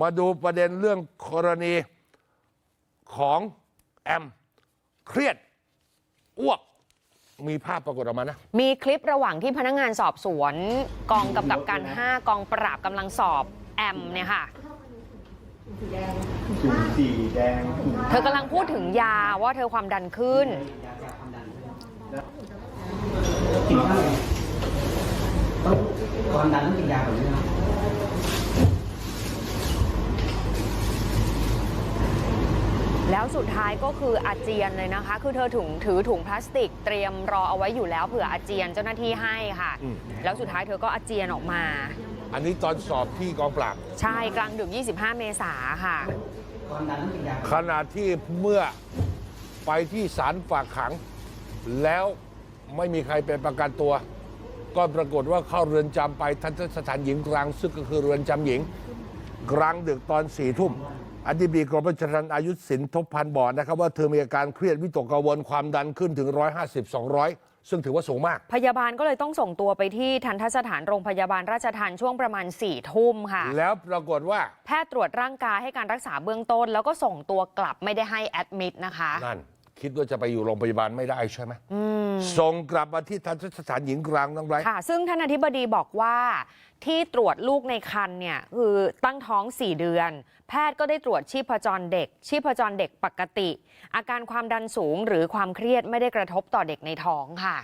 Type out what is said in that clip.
มาดูประเด็นเรื่องกรณีของแอม เครียดอ้วกมีภาพปรากฏออกมานะ มีคลิประหว่างที่พนักงานสอบสวนกองกำกับการ 5 กองปราบกำลังสอบแอมเนี่ยค่ะ ถุงสีแดงถุงเธอกำลังพูดถึงยาว่าเธอความดันขึ้น กินข้าวต้องความดันต้องกินยาแบบนี้นะ แล้วสุดท้ายก็คืออาเจียนเลยนะคะ คือเธอถุงถือถุงพลาสติกเตรียมรอเอาไว้อยู่แล้วเผื่ออาเจียนเจ้าหน้าที่ให้ค่ะ อืม แล้วสุดท้ายเธอก็อาเจียนออกมา อันนี้ตอนสอบที่กองปราบ ใช่กลางดึก 25 เมษาค่ะความดันต้องกินยาขณะที่เมื่อไปที่ศาลฝากขัง แล้วไม่มีใครเป็นประกันตัว ก็ปรากฏว่าเข้าเรือนจำไปทันตสถานหญิงกลางซึ่งก็คือเรือนจำหญิง กลางดึกตอนสี่ทุ่ม อธิบดีกรมราชทัณฑ์อายุสินทบพันธ์บอกนะครับว่าเธอมีอาการเครียดวิตกกังวลความดันขึ้นถึง 150 200 ซึ่งถือว่าสูงมาก พยาบาลก็เลยต้องส่งตัวไปที่ทันทสถานโรงพยาบาลราชทันช่วงประมาณ4ี่ทุ่มค่ะ แล้วปรากฏว่าแพทย์ตรวจร่างกายให้การรักษาเบื้องต้น แล้วก็ส่งตัวกลับไม่ได้ให้แอดมิดนะคะ นั่น คิดว่าจะไปอยู่โรงพยาบาลไม่ได้ใช่ไหมส่งกลับมาที่ทันตสถานหญิงกลางน้องไบรท์ค่ะ ซึ่งท่านอธิบดีบอกว่าที่ตรวจลูกในครรภ์เนี่ยคือตั้งท้อง 4 เดือน แพทย์ก็ได้ตรวจชีพจรเด็ก ชีพจรเด็กปกติ อาการความดันสูงหรือความเครียดไม่ได้กระทบต่อเด็กในท้องค่ะ